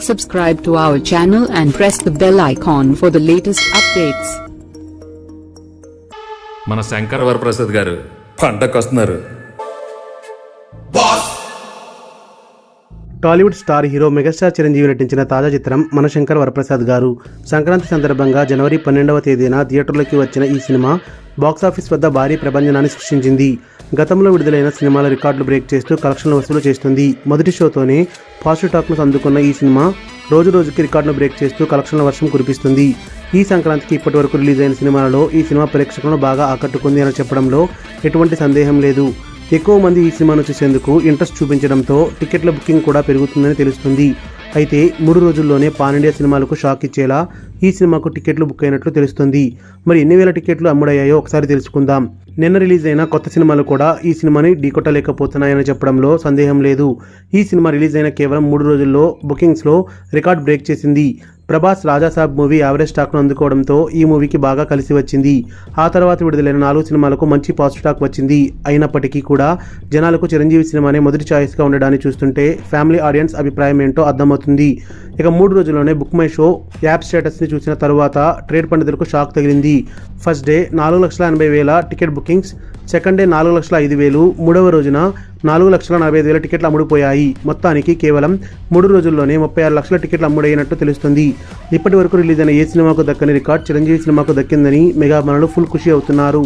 Subscribe to our channel and press the bell icon for the latest updates. మన శంకర్ వరప్రసాద్ గారు పండగ Tollywood star hero megastar Chiranjeevi నటించిన తాజా చిత్రం మనశంకర్ వరప్రసాద్ గారు. సంక్రాంతి సందర్భంగా జనవరి పన్నెండవ తేదీన థియేటర్లోకి వచ్చిన ఈ సినిమా బాక్సాఫీస్ వద్ద భారీ ప్రభంజనాన్ని సృష్టించింది. గతంలో విడుదలైన సినిమాల రికార్డులు బ్రేక్ చేస్తూ కలెక్షన్లు వసూలు చేస్తుంది. మొదటి షోతోనే పాజిటివ్ టాక్ను అందుకున్న ఈ సినిమా రోజు రోజుకి రికార్డును బ్రేక్ చేస్తూ కలెక్షన్ల వర్షం కురిపిస్తుంది. ఈ సంక్రాంతికి ఇప్పటి వరకు రిలీజ్ అయిన సినిమాలలో ఈ సినిమా ప్రేక్షకులను బాగా ఆకట్టుకుంది అని చెప్పడంలో ఎటువంటి సందేహం లేదు. ఎక్కువ మంది ఈ సినిమాను చూసేందుకు ఇంట్రెస్ట్ చూపించడంతో టికెట్ల బుకింగ్ కూడా పెరుగుతుందని తెలుస్తుంది. అయితే మూడు రోజుల్లోనే పాన్ ఇండియా సినిమాలకు షాక్ ఇచ్చేలా ఈ సినిమాకు టికెట్లు బుక్ అయినట్లు తెలుస్తుంది. మరి ఎన్ని వేల టికెట్లు అమ్ముడయ్యాయో ఒకసారి తెలుసుకుందాం. నిన్న రిలీజ్ అయిన కొత్త సినిమాలు కూడా ఈ సినిమాని ఢీకొట్టలేకపోతున్నాయని చెప్పడంలో సందేహం లేదు. ఈ సినిమా రిలీజ్ అయిన కేవలం మూడు రోజుల్లో బుకింగ్స్లో రికార్డ్ బ్రేక్ చేసింది. ప్రభాస్ రాజాసాబ్ మూవీ యావరేజ్ టాక్ను అందుకోవడంతో ఈ మూవీకి బాగా కలిసి వచ్చింది. ఆ తర్వాత విడుదలైన నాలుగు సినిమాలకు మంచి పాజిటివ్ టాక్ వచ్చింది. అయినప్పటికీ కూడా జనాలకు చిరంజీవి సినిమానే మొదటి ఛాయిస్గా ఉండడాన్ని చూస్తుంటే ఫ్యామిలీ ఆడియన్స్ అభిప్రాయం ఏంటో అర్థమవుతుంది. ఇక మూడు రోజుల్లోనే బుక్ మై షో యాప్ స్టేటస్ని చూసిన తరువాత ట్రేడ్ పండితులకు షాక్ తగిలింది. ఫస్ట్ డే నాలుగు లక్షల ఎనభై వేల టికెట్ బుకింగ్స్ సెకండ్ డే నాలుగు లక్షల ఐదు వేలు మూడవ రోజున నాలుగు లక్షల నలభై ఐదు వేల టికెట్లు అమ్ముడుపోయాయి. మొత్తానికి కేవలం మూడు రోజుల్లోనే ముప్పై ఆరు లక్షల టికెట్లు అమ్ముడైనట్టు తెలుస్తుంది. ఇప్పటి వరకు రిలీజ్ అయిన ఏ సినిమాకు దక్కని రికార్డ్ చిరంజీవి సినిమాకు దక్కిందని మెగామనులు ఫుల్ ఖుషి అవుతున్నారు.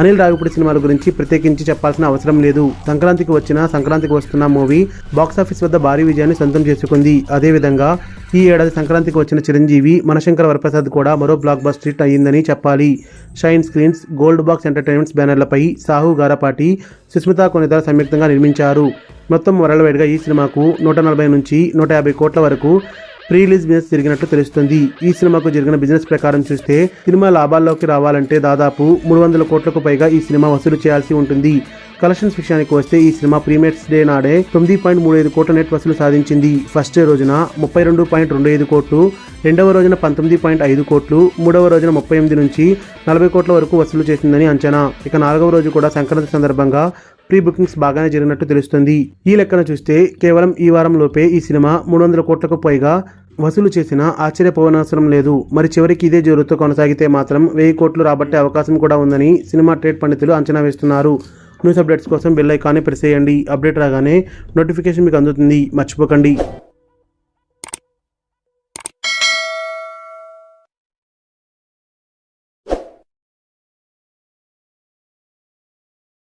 అనిల్ రావిపూడి సినిమాల గురించి ప్రత్యేకించి చెప్పాల్సిన అవసరం లేదు. సంక్రాంతికి వచ్చిన సంక్రాంతికి వస్తున్న మూవీ బాక్సాఫీస్ వద్ద భారీ విజయాన్ని సొంతం చేసుకుంది. అదేవిధంగా ఈ ఏడాది సంక్రాంతికి వచ్చిన చిరంజీవి మనశంకర వరప్రసాద్ కూడా మరో బ్లాక్ బస్టర్ హిట్ అయ్యిందని చెప్పాలి. Shine screens gold box entertainments బ్యానర్లపై Sahu Garapati Sushmita Konidela సంయుక్తంగా నిర్మించారు. మొత్తం వరల్డ్ వైడ్గా ఈ సినిమాకు నూట నలభై నుంచి నూట యాభై కోట్ల వరకు ప్రీ రిలీజ్ బిజినెస్ జరిగినట్లు తెలుస్తుంది. ఈ సినిమాకు జరిగిన బిజినెస్ ప్రకారం చూస్తే సినిమా లాభాల్లోకి రావాలంటే దాదాపు మూడు వందల కోట్లకు పైగా ఈ సినిమా వసూలు చేయాల్సి ఉంటుంది. కలెక్షన్స్ విషయానికి వస్తే ఈ సినిమా ప్రీమియర్స్ డే నాడే తొమ్మిది పాయింట్ మూడు ఐదు కోట్ల నెట్ వసూలు సాధించింది. ఫస్ట్ డే రోజున ముప్పై రెండు పాయింట్ రెండు ఐదు కోట్లు రెండవ రోజున పంతొమ్మిది పాయింట్ ఐదు కోట్లు మూడవ రోజున ముప్పై ఎనిమిది నుంచి నలభై కోట్ల వరకు వసూలు చేసిందని అంచనా. ఇక నాలుగవ రోజు కూడా సంక్రాంతి సందర్భంగా ప్రీ బుకింగ్స్ బాగానే జరిగినట్టు తెలుస్తుంది. ఈ లెక్కన చూస్తే కేవలం ఈ వారం లోపే ఈ సినిమా మూడు వందల కోట్లకు పైగా వసూలు చేసినా ఆశ్చర్యపోవనవసరం లేదు. మరి చివరికి ఇదే జోరుతో కొనసాగితే మాత్రం వెయ్యి కోట్లు రాబట్టే అవకాశం కూడా ఉందని సినిమా ట్రేడ్ పండితులు అంచనా వేస్తున్నారు. న్యూస్ అప్డేట్స్ కోసం బెల్ ఐకాన్ని ప్రెస్ చేయండి. అప్డేట్ రాగానే నోటిఫికేషన్ మీకు అందుతుంది. మర్చిపోకండి.